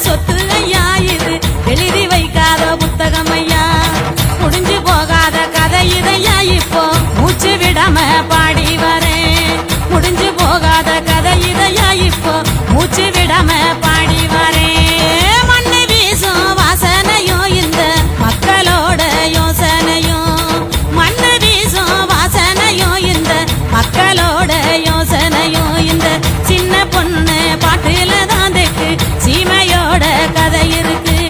சொத்து ஐயா இது? எழுதி வைக்காத புத்தகம் ஐயா முடிஞ்சு போகாத கதை இதையா இப்போ? மூச்சு விடாம பா